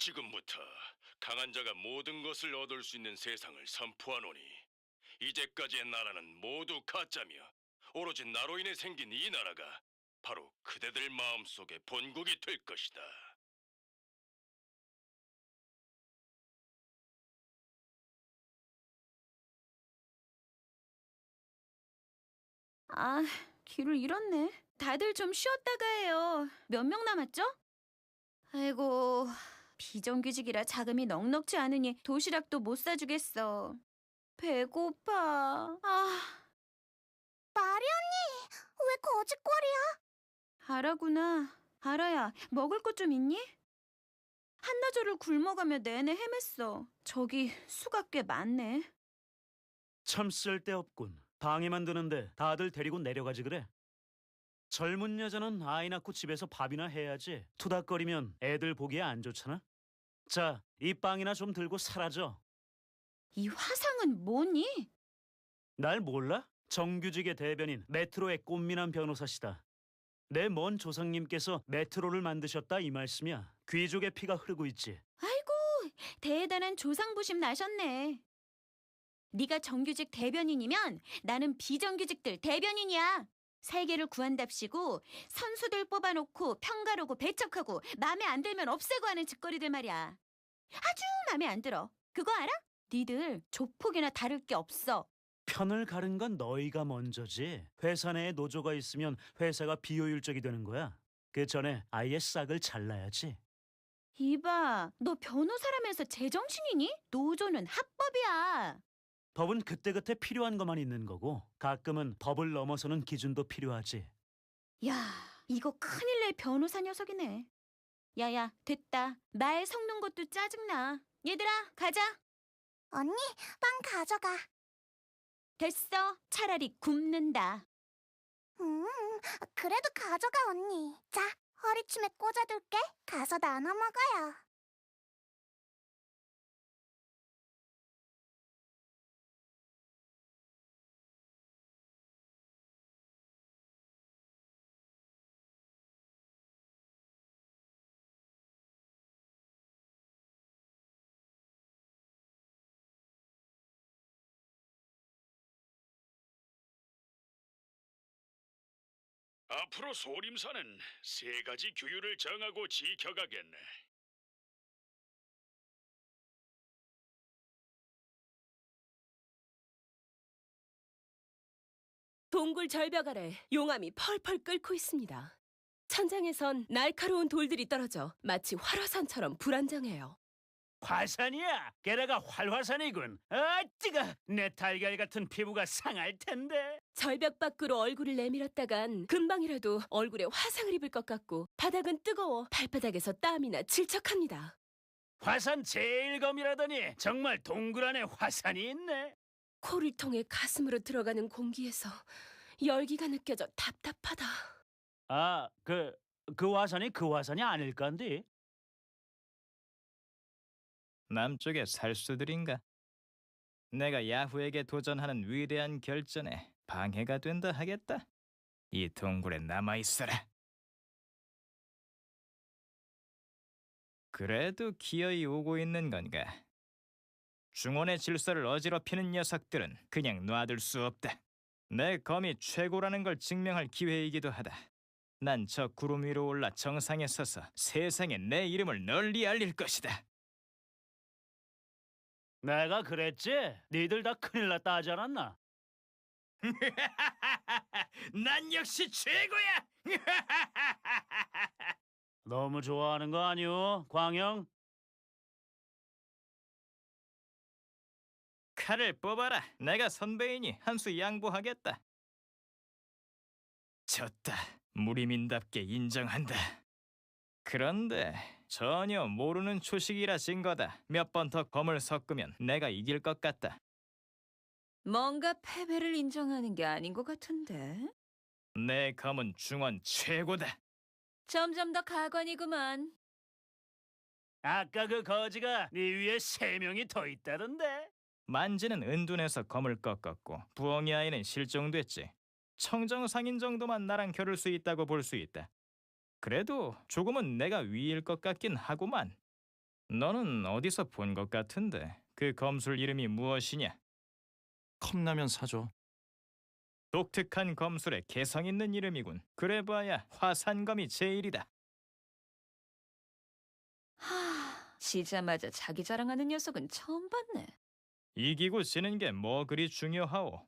지금부터 강한 자가 모든 것을 얻을 수 있는 세상을 선포하노니 이제까지의 나라는 모두 가짜며 오로지 나로 인해 생긴 이 나라가 바로 그대들 마음속의 본국이 될 것이다. 아, 길을 잃었네. 다들 좀 쉬었다가 해요. 몇 명 남았죠? 아이고, 비정규직이라 자금이 넉넉지 않으니 도시락도 못 사주겠어. 배고파. 아, 마리 언니, 왜 거짓말이야? 알아구나. 알아야, 먹을 것 좀 있니? 한나절을 굶어가며 내내 헤맸어. 저기 수가 꽤 많네. 참 쓸데없군. 방해만 드는데 다들 데리고 내려가지 그래. 젊은 여자는 아이 낳고 집에서 밥이나 해야지. 투닥거리면 애들 보기에 안 좋잖아. 자, 이 빵이나 좀 들고 사라져. 이 화상은 뭐니? 날 몰라? 정규직의 대변인 메트로의 꽃미남 변호사시다. 내 먼 조상님께서 메트로를 만드셨다 이 말씀이야. 귀족의 피가 흐르고 있지. 아이고, 대단한 조상부심 나셨네. 네가 정규직 대변인이면 나는 비정규직들 대변인이야. 살개를 구한답시고 선수들 뽑아놓고 평가로고 배척하고 마음에 안 들면 없애고 하는 짓거리들 말이야. 아주 마음에 안 들어. 그거 알아? 니들 조폭이나 다를 게 없어. 편을 가른 건 너희가 먼저지. 회사 내에 노조가 있으면 회사가 비효율적이 되는 거야. 그 전에 아예 싹을 잘라야지. 이봐, 너 변호사라면서 제정신이니? 노조는 합법이야. 법은 그때그때 필요한 것만 있는 거고 가끔은 법을 넘어서는 기준도 필요하지. 야, 이거 큰일 날 변호사 녀석이네. 야야, 됐다. 말 섞는 것도 짜증나. 얘들아, 가자. 언니, 빵 가져가. 됐어. 차라리 굶는다. 음, 그래도 가져가, 언니. 자, 허리춤에 꽂아둘게. 가서 나눠 먹어요. 앞으로 소림사는 세 가지 규율을 정하고 지켜가겠네. 동굴 절벽 아래 용암이 펄펄 끓고 있습니다. 천장에선 날카로운 돌들이 떨어져 마치 활화산처럼 불안정해요. 화산이야. 게다가 활화산이군. 아, 뜨거. 내 달걀 같은 피부가 상할 텐데. 절벽 밖으로 얼굴을 내밀었다간 금방이라도 얼굴에 화상을 입을 것 같고 바닥은 뜨거워 발바닥에서 땀이나 질척합니다. 화산 제일 검이라더니 정말 동굴 안에 화산이 있네. 코를 통해 가슴으로 들어가는 공기에서 열기가 느껴져 답답하다. 아, 그, 그 화산이 그 화산이 아닐 건디. 남쪽의 살수들인가? 내가 야후에게 도전하는 위대한 결전에 방해가 된다 하겠다. 이 동굴에 남아 있어라. 그래도 기어이 오고 있는 건가? 중원의 질서를 어지럽히는 녀석들은 그냥 놔둘 수 없다. 내 검이 최고라는 걸 증명할 기회이기도 하다. 난 저 구름 위로 올라 정상에 서서 세상에 내 이름을 널리 알릴 것이다. 내가 그랬지? 니들 다 큰일 났다 하지 않았나? 난 역시 최고야! 너무 좋아하는 거 아니오, 광영? 칼을 뽑아라. 내가 선배이니 한 수 양보하겠다. 졌다. 무리민답게 인정한다. 그런데 전혀 모르는 초식이라 진 거다. 몇 번 더 검을 섞으면 내가 이길 것 같다. 뭔가 패배를 인정하는 게 아닌 것 같은데. 내 검은 중원 최고다. 점점 더 가관이구만. 아까 그 거지가 네 위에 세 명이 더 있다던데. 만지는 은둔해서 검을 꺾었고 부엉이 아이는 실종됐지. 청정 상인 정도만 나랑 겨룰 수 있다고 볼 수 있다. 그래도 조금은 내가 위일 것 같긴 하구만. 너는 어디서 본 것 같은데 그 검술 이름이 무엇이냐? 컵라면 사줘. 독특한 검술에 개성 있는 이름이군. 그래봐야 화산검이 제일이다. 하, 지자마자 자기 자랑하는 녀석은 처음 봤네. 이기고 지는 게 뭐 그리 중요하오?